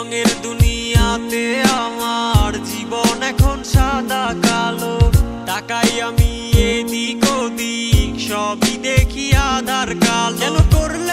রঙের দুনিয়াতে আমার জীবন এখন সাদা কালো। টাকাই আমি এদিক ওদিক, সবই দেখি আধার কাল। কেন করলে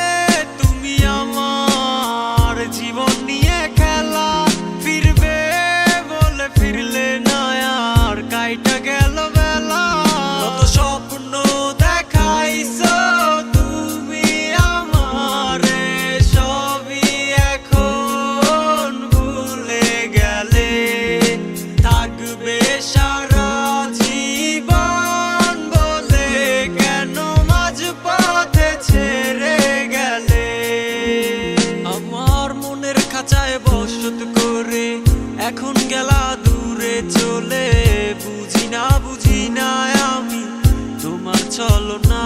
করে, এখন গেলা দূরে চলে। বুঝি না বুঝি না আমি তোমার চলো না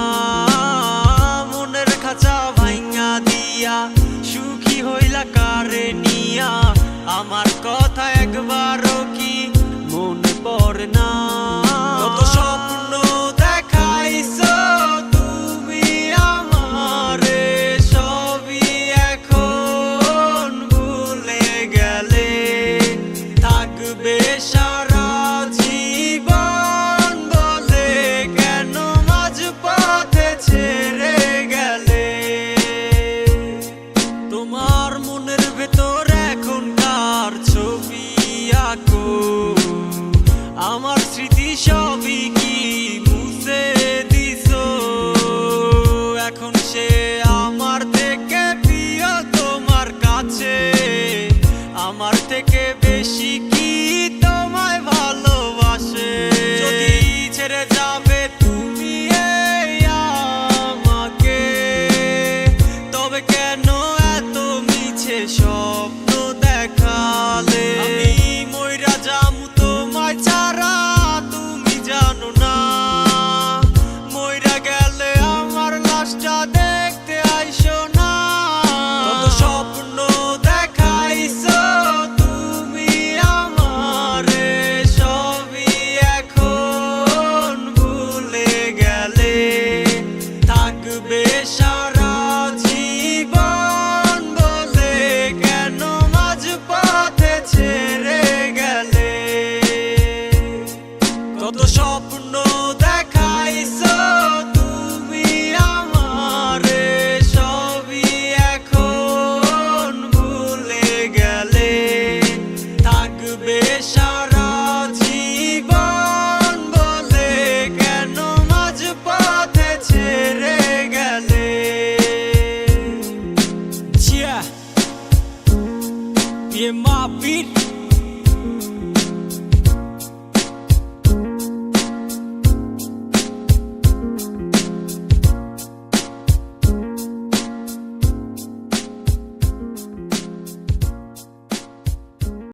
মনের খাঁচা ভাইয়া দিয়া, সুখী হইলা কারে নিয়া। আমার কথা একবারও でしょう。